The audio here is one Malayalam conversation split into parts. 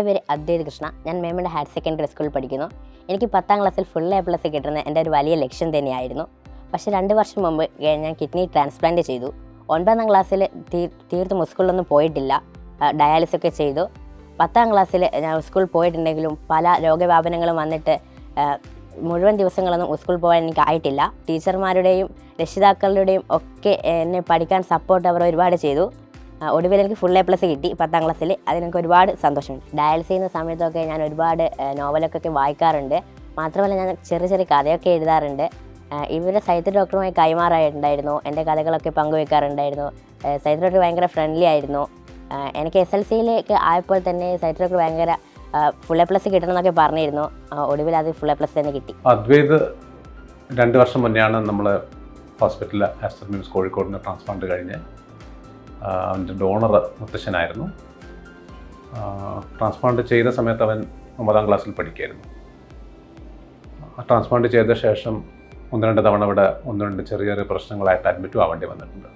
എന്റെ പേര് അദ്വൈത് കൃഷ്ണ. ഞാൻ മേമയുടെ ഹയർ സെക്കൻഡറി സ്കൂളിൽ പഠിക്കുന്നു. എനിക്ക് പത്താം ക്ലാസ്സിൽ ഫുൾ എ പ്ലസ് കിട്ടുന്ന എന്റെ ഒരു വലിയ ലക്ഷ്യം തന്നെയായിരുന്നു. പക്ഷേ രണ്ട് വർഷം മുമ്പ് ഞാൻ കിഡ്നി ട്രാൻസ്പ്ലാന്റ് ചെയ്തു. ഒൻപതാം ക്ലാസ്സിൽ തീ തീർത്തും സ്കൂളിലൊന്നും പോയിട്ടില്ല. ഡയാലിസിസ് ഒക്കെ ചെയ്തു. പത്താം ക്ലാസ്സിൽ ഞാൻ സ്കൂളിൽ പോയിട്ടുണ്ടെങ്കിലും പല രോഗവ്യാപനങ്ങളും വന്നിട്ട് മുഴുവൻ ദിവസങ്ങളൊന്നും സ്കൂൾ പോകാൻ എനിക്ക് ആയിട്ടില്ല. ടീച്ചർമാരുടെയും രക്ഷിതാക്കളുടെയും ഒക്കെ എന്നെ പഠിക്കാൻ സപ്പോർട്ട് അവർ ഒരുപാട് ചെയ്തു. ഒടുവിൽ എനിക്ക് ഫുൾ എ പ്ലസ് കിട്ടി പത്താം ക്ലാസ്സിൽ അതിനെനിക്ക് ഒരുപാട് സന്തോഷമുണ്ട്. ഡയൽസ് ചെയ്യുന്ന സമയത്തൊക്കെ ഞാൻ ഒരുപാട് നോവലൊക്കെ വായിക്കാറുണ്ട്. മാത്രമല്ല ഞാൻ ചെറിയ ചെറിയ കഥയൊക്കെ എഴുതാറുണ്ട്. ഇവരെ സൈത്ര ഡോക്ടറുമായി കൈമാറായിട്ടുണ്ടായിരുന്നു. എന്റെ കഥകളൊക്കെ പങ്കുവെക്കാറുണ്ടായിരുന്നു. സൈത്ത് ഡോക്ടർ ഭയങ്കര ഫ്രണ്ട്ലി ആയിരുന്നു. എനിക്ക് എസ് എൽ സിയിലേക്ക് ആയപ്പോൾ തന്നെ സൈത്ര ഡോക്ടർ ഭയങ്കര ഫുൾ എ പ്ലസ് കിട്ടണം എന്നൊക്കെ പറഞ്ഞിരുന്നു. ഒടുവിൽ അത് ഫുൾ എ പ്ലസ് തന്നെ കിട്ടി. അദ്വൈത് രണ്ട് വർഷം മുന്നെയാണ് നമ്മൾ ഹോസ്പിറ്റലിൽ ആസ്റ്റർ മിംസ് കോഴിക്കോടിന് ട്രാൻസ്പ്ലാന്റ് കഴിഞ്ഞ്. അവന്റെ ഡോണർ മുത്തശ്ശനായിരുന്നു. ട്രാൻസ്പ്ലാന്റ് ചെയ്ത സമയത്ത് അവൻ ഒമ്പതാം ക്ലാസ്സിൽ പഠിക്കുകയായിരുന്നു ട്രാൻസ്പ്ലാന്റ് ചെയ്ത ശേഷം ഒന്ന് രണ്ട് തവണ ഇവിടെ ഒന്ന് രണ്ട് ചെറിയ ചെറിയ പ്രശ്നങ്ങളായിട്ട് അഡ്മിറ്റും ആവേണ്ടി വന്നിട്ടുണ്ട്.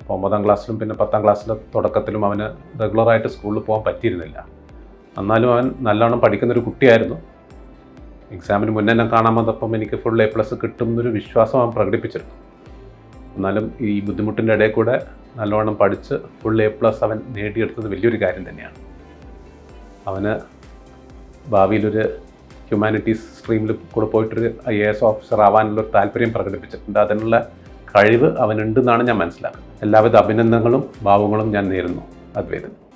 അപ്പോൾ ഒമ്പതാം ക്ലാസ്സിലും പിന്നെ പത്താം ക്ലാസ്സിലെ തുടക്കത്തിലും അവന് റെഗുലറായിട്ട് സ്കൂളിൽ പോകാൻ പറ്റിയിരുന്നില്ല. എന്നാലും അവൻ നല്ലോണം പഠിക്കുന്നൊരു കുട്ടിയായിരുന്നു. എക്സാമിന് മുന്നേ എന്നെ കാണാൻ വന്നപ്പം എനിക്ക് ഫുൾ എ പ്ലസ് കിട്ടും എന്നൊരു വിശ്വാസം അവൻ പ്രകടിപ്പിച്ചിരുന്നു. എന്നാലും ഈ ബുദ്ധിമുട്ടിന്റെ ഇടയിൽ കൂടെ നല്ലോണം പഠിച്ച് ഫുൾ എ പ്ലസ് അവൻ നേടിയെടുത്തത് വലിയൊരു കാര്യം തന്നെയാണ്. അവന് ഭാവിയിലൊരു ഹ്യൂമാനിറ്റീസ് സ്ട്രീമിൽ കൂടെ പോയിട്ടൊരു ഐ എ എസ് ഓഫീസർ ആവാനുള്ള ഒരു താല്പര്യം പ്രകടിപ്പിച്ചിട്ടുണ്ട്. അതിനുള്ള കഴിവ് അവനുണ്ടെന്നാണ് ഞാൻ മനസ്സിലാക്കുന്നത്. എല്ലാവിധ അഭിനന്ദനങ്ങളും ഭാവങ്ങളും ഞാൻ നേരുന്നു. അദ്വൈതം.